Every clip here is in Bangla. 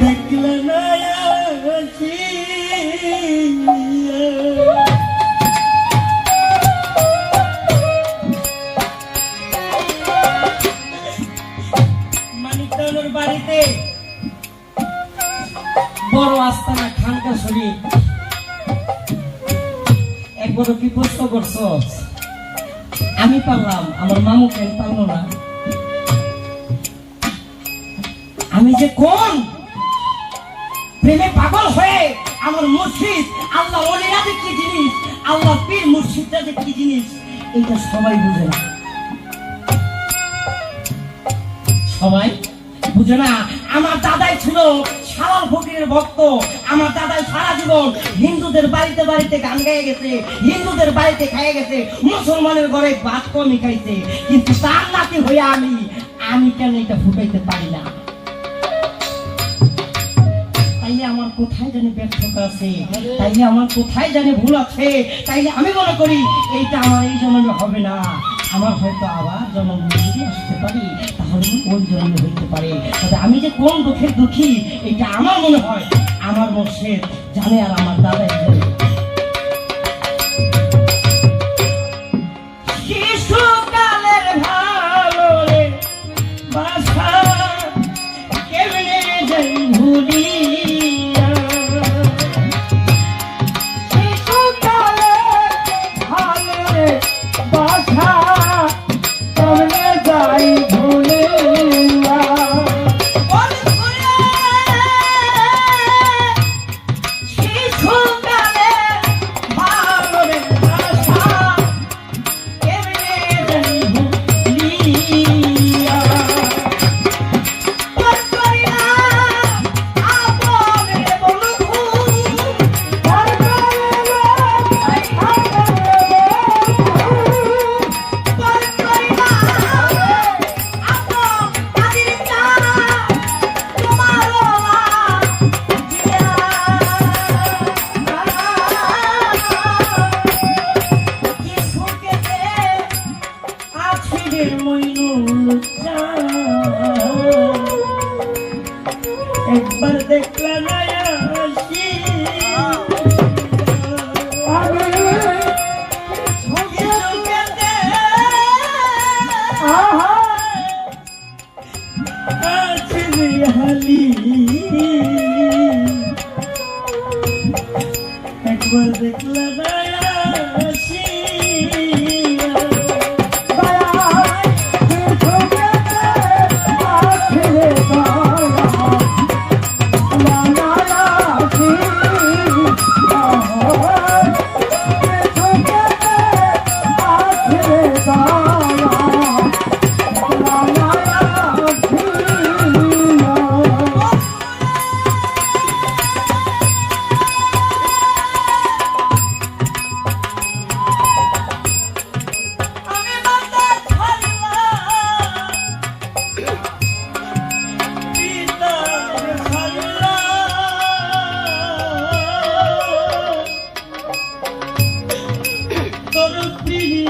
দেখলে না বাড়িতে বড় আস্তানা খানকা শরীফ। একবার কি প্রশ্ন করছ? আমি পারলাম, আমার মামু কেন পারল না। আমি যে কোন প্রেমে পাগল হয়ে আমার মুর্শিদ আল্লাহ ওলিরা যে কি জিনিস আল্লাহ পীর মুর্শিদটা যে কি জিনিস এটা সবাই বুঝে না। সবাই বুঝে না? আমার দাদাই ছিল সালাল ফকিরের ভক্ত, আমার দাদাই সারা জীবন হিন্দুদের বাড়িতে বাড়িতে গান গায়ে গেছে, হিন্দুদের বাড়িতে খাইয়ে গেছে, মুসলমানের ঘরে ভাত কমই খাইছে। কিন্তু তার নাতি হয়ে আমি আমি কেন এটা ফুটাইতে পারি না? আমার কোথায় জানি ব্যর্থতা আছে? আমার কোথায় জানি ভুল আছে? তাইলে আমি মনে করি এইটা আমার এই জন্মে হবে না। আমার হয়তো আবার জন্ম আসতে পারি, তাহলে আমি যে কোন দুঃখের দুঃখী এটা আমার মনে হয়। আমার বংশের জানে আর আমার দাদা জানে শিশুকালের ভালো রে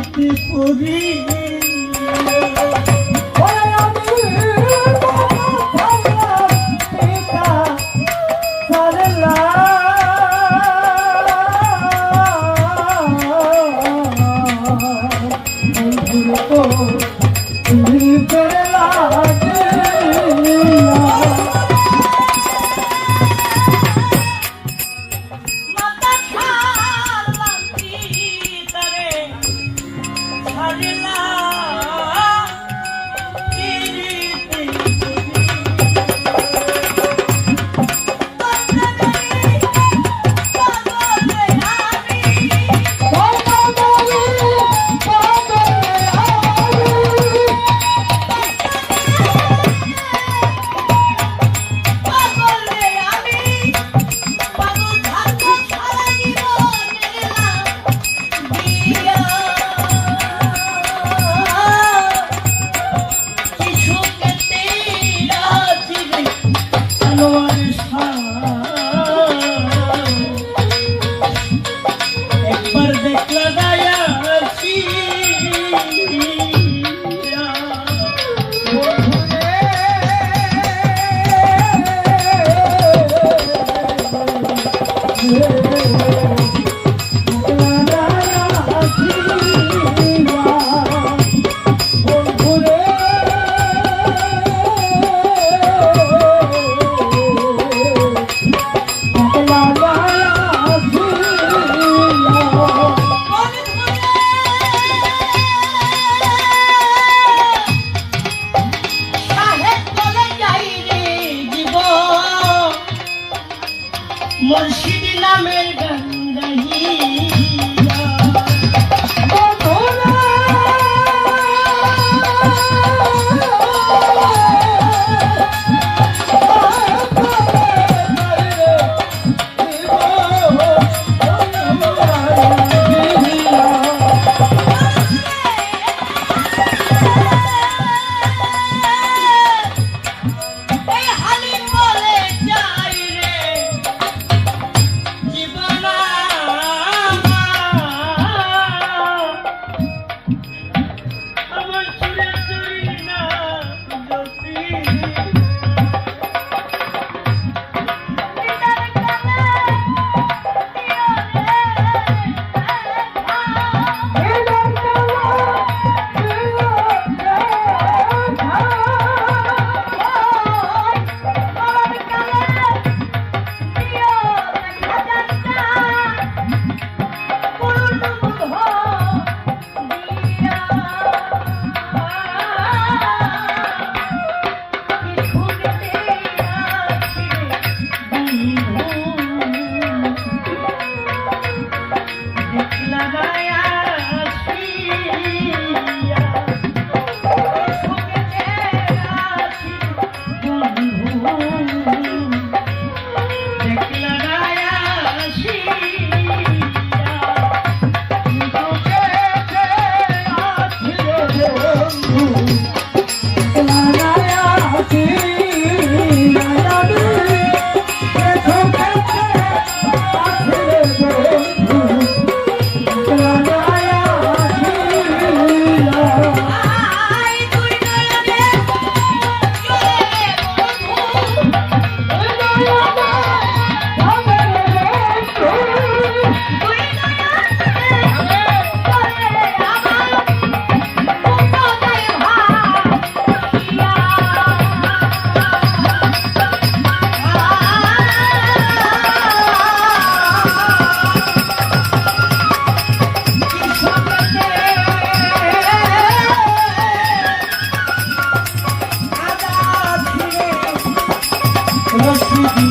পিড়িতে পড়ি মাতা Hallelujah. মুর্শিদ নামের গঙ্গাই। Quando রশ্মি